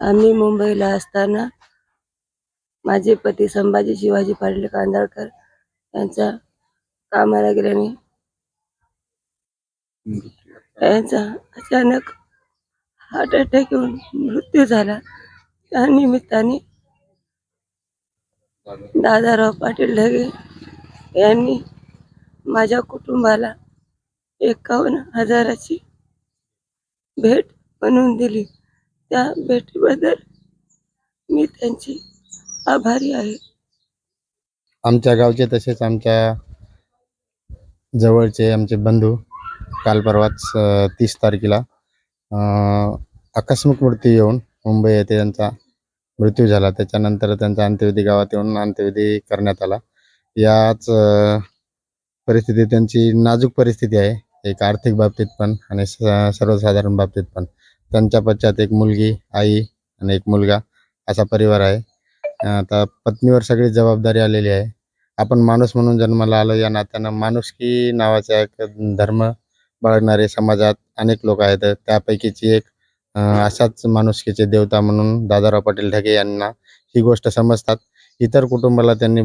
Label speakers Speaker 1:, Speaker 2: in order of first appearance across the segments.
Speaker 1: आम्ही मुंबईला असताना माझे पती संभाजी शिवाजी पाटील कांदळकर यांचा कामाला गेल्याने यांचा अचानक हार्ट अटॅक येऊन मृत्यू झाला. त्या निमित्ताने दादाराव पाटील ढगे यांनी माझ्या कुटुंबाला एकावन्न हजाराची भेट म्हणून दिली. त्या भेटीबद्दल मी त्यांची आभारी आहे.
Speaker 2: आमच्या गावचे तसेच आमच्या जवळचे आमचे बंधू काल परवाच तीस तारखेला आकस्मिक मृत्यू येऊन मुंबई येथे त्यांचा मृत्यू झाला. त्याच्यानंतर त्यांचा अंत्यविधी गावात येऊन अंत्यविधी करण्यात आला. याच परिस्थिती परिस्थितीत त्यांची नाजूक परिस्थिती आहे. एक आर्थिक बाबतीत पण आणि सर्वसाधारण बाबतीत पण. त्यांच्या पश्चात एक मुलगी आई आणि एक मुलगा असा परिवार आहे. आता पत्नीवर सगळी जबाबदारी आलेली आहे. आपण माणूस म्हणून जन्माला आलो या नात्यानं माणुसकी नावाचा एक धर्म बाळगणारे समाजात अनेक लोक आहेत. त्यापैकीची एक अशाच माणुसकीचे देवता म्हणून दादाराव पाटील ढगे यांना ही गोष्ट समजतात. इतर कुटुंबाला त्यांनी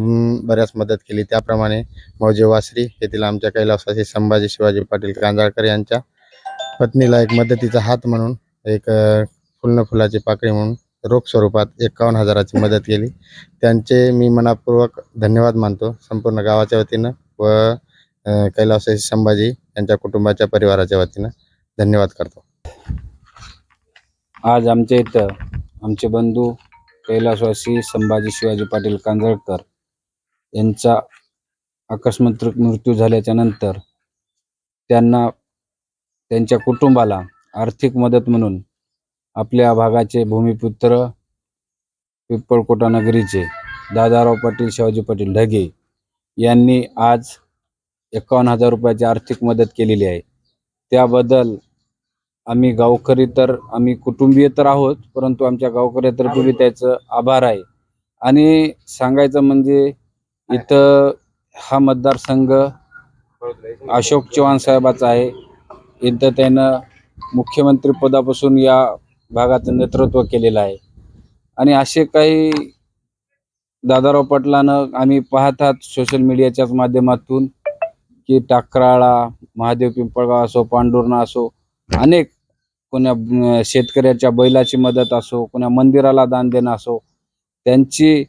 Speaker 2: बऱ्याच मदत केली. त्याप्रमाणे मौजे वासरी येथील आमच्या कैलासवासी संभाजी शिवाजी पाटील कांजाळकर यांच्या पत्नीला एक मदतीचा हात म्हणून एक अं, फुलनं फुलाची पाकळी म्हणून रोख स्वरूपात एकावन्न हजाराची मदत केली. त्यांचे मी मनापूर्वक धन्यवाद मानतो. संपूर्ण गावाच्या वतीनं व अ, कैलासवासी संभाजी यांच्या कुटुंबाच्या परिवाराच्या वतीनं धन्यवाद करतो.
Speaker 3: आज आमच्या इथं आमचे बंधू कैलासवासी संभाजी शिवाजी पाटील कांजळकर यांचा अकस्मात मृत्यू झाल्याच्यानंतर त्यांना त्यांच्या कुटुंबाला आर्थिक मदत म्हणून आपल्या भागाचे भूमिपुत्र पिंपळकोटा नगरीचे दादाराव पाटील शिवाजी पाटील ढगे यांनी आज एकावन्न हजार रुपयाची आर्थिक मदत केलेली आहे. त्याबद्दल आम्ही गावकरी तर आम्ही कुटुंबीय तर आहोत परंतु आमच्या गावकऱ्यातर्फे बी त्याचं आभार आहे. आणि सांगायचं म्हणजे इथं हा मतदारसंघ अशोक चव्हाण साहेबाचा आहे. इथं त्यानं मुख्यमंत्रीपदापासून या भागाचं नेतृत्व केलेलं आहे. आणि असे काही दादाराव पाटलानं आम्ही पाहतात सोशल मीडियाच्याच माध्यमातून की टाकराळा महादेव पिंपळगाव असो पांडुर्णा असो अनेक कोण्या शेतकऱ्याच्या बैलाची मदत असो कोण्या मंदिराला दान देणं असो त्यांची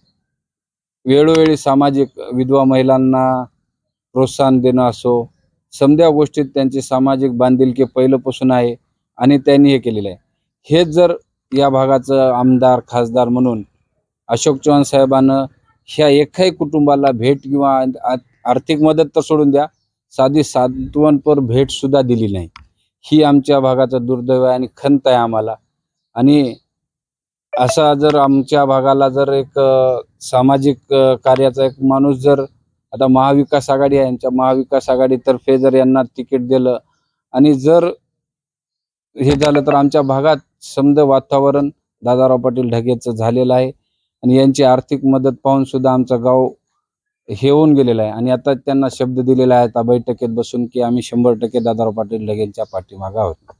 Speaker 3: वेळोवेळी सामाजिक विधवा महिलांना प्रोत्साहन देणं असो समद्या गोष्टीत त्यांची सामाजिक बांधिलकी पहिल्यापासून आहे आणि त्यांनी हे केलेलं आहे. हेच जर या भागाचं आमदार खासदार म्हणून अशोक चव्हाण साहेबानं ह्या एकाही कुटुंबाला भेट किंवा आर्थिक मदत तर सोडून द्या साधी सांत्वनपर भेट सुद्धा दिली नाही. ही आमच्या भागाचं दुर्दैव आहे आणि खंत आहे आम्हाला. आणि असा जर आमच्या भागाला जर एक सामाजिक कार्याचा एक माणूस जर आता महाविकास आघाडी आहे यांच्या महाविकास आघाडीतर्फे जर यांना तिकीट दिलं आणि जर हे झालं तर आमच्या भागात समद वातावरण दादाराव पाटील ढगेचं झालेलं आहे आणि यांची आर्थिक मदत पाहून सुद्धा आमचं गाव हे होऊन गेलेलं आहे. आणि आता त्यांना शब्द दिलेला आहे आता बैठकीत बसून की आम्ही शंभर टक्के दादाराव पाटील ढगेंच्या पाठीमागं आहोत.